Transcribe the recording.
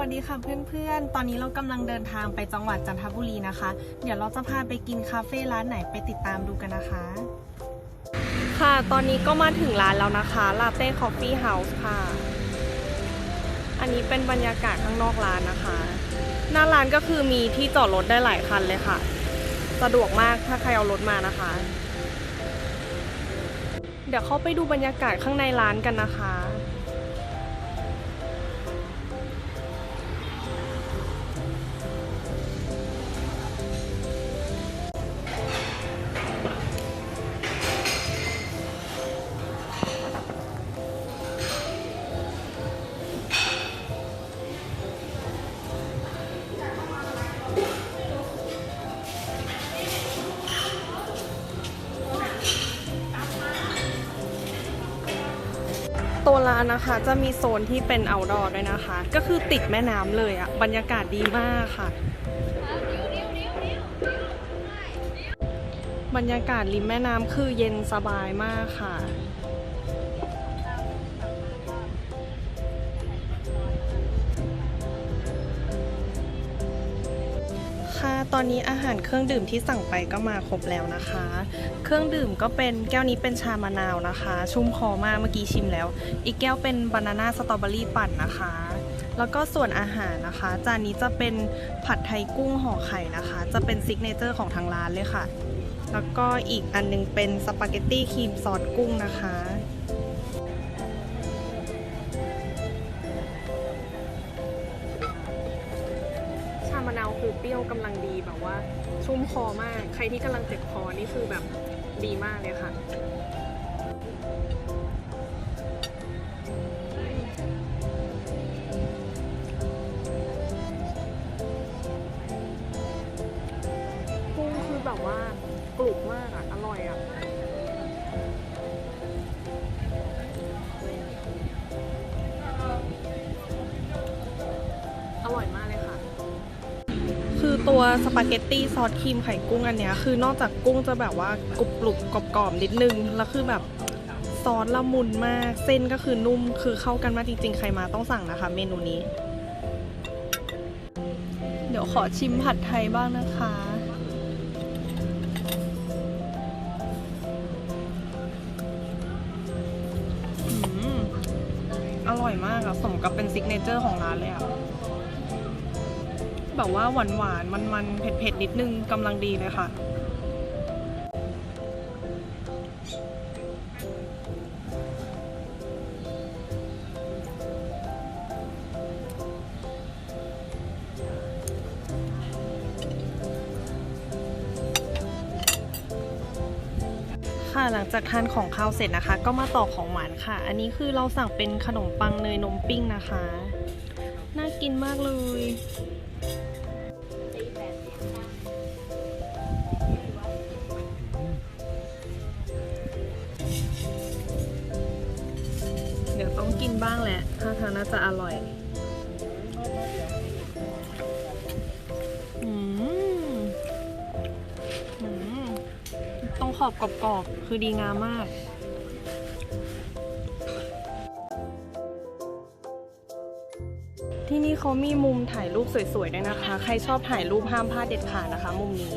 วัสดีค่ะเพื่อนๆ ตอนนี้เรากำลังเดินทางไปจังหวัดจันทบุรีนะคะ เดี๋ยวเราจะพาไปกินคาเฟ่ร้านไหนไปติดตามดูกันนะคะ ค่ะ ตอนนี้ก็มาถึงร้านแล้วนะคะลาเต้คอฟฟี่เฮาส์ค่ะ อันนี้เป็นบรรยากาศข้างนอกร้านนะคะ หน้าร้านก็คือมีที่จอดรถได้หลายคันเลยค่ะ สะดวกมากถ้าใครเอารถมานะคะ เดี๋ยวเข้าไปดูบรรยากาศข้างในร้านกันนะคะ ตัวร้านนะคะจะมีโซนที่เป็นเอาดอร์ด้วยนะคะ ก็คือติดแม่น้ำเลยอะบรรยากาศดีมากค่ะ บรรยากาศริมแม่น้ำคือเย็นสบายมากค่ะ ตอนนี้อาหารเครื่องดื่มที่สั่งไปก็มาครบแล้วนะคะ เครื่องดื่มก็เป็นแก้วนี้เป็นชามะนาวนะคะ ชุ่มคอมากเมื่อกี้ชิมแล้ว อีกแก้วเป็นบานาน่าสตรอเบอรี่ปั่นนะคะ แล้วก็ส่วนอาหารนะคะ จานนี้จะเป็นผัดไทยกุ้งห่อไข่นะคะ จะเป็นซิกเนเจอร์ของทางร้านเลยค่ะ แล้วก็อีกอันนึงเป็นสปาเกตตี้ครีมซอสกุ้งนะคะ นาวคือเปรี้ยวกำลังดีแบบว่า ชุ่มคอมาก ใครที่กำลังเจ็บคอนี่คือแบบดีมากเลยค่ะกุ้งคือแบบว่ากรุบมากอะ อร่อยอะอร่อยมาก ตัวสปาเกตตี้ซอสครีมไข่กุ้งอันเนี้ยคือนอกจากกุ้งจะแบบว่ากรุบกรุบกรอบกรอบๆนิดนึง แล้วคือแบบซอสละมุนมาก เส้นก็คือนุ่มคือเข้ากันมากจริงๆ ใครมาต้องสั่งนะคะ เมนูนี้ เดี๋ยวขอชิมผัดไทยบ้างนะคะอร่อยมากอะสมกับเป็นซิกเนเจอร์ของร้านเลยอะ แบบว่าหวานหวานมันมันเผ็ดเผ็ดนิดนึงกำลังดีเลยค่ะ ค่ะหลังจากทานของข้าวเสร็จนะคะ ก็มาต่อของหวานค่ะ อันนี้คือเราสั่งเป็นขนมปังเนยนมปิ้งนะคะ น่ากินมากเลย ดี๋ยวต้องกินบ้างแหละถ้าทางน่าจะอร่อยอืมอืมตรงขอบกรอบๆคือดีงามมากที่นี่เขามีมุมถ่ายรูปสวยๆด้วยนะคะ ใครชอบถ่ายรูปห้ามพลาดเด็ดขาดนะคะ มุมนี้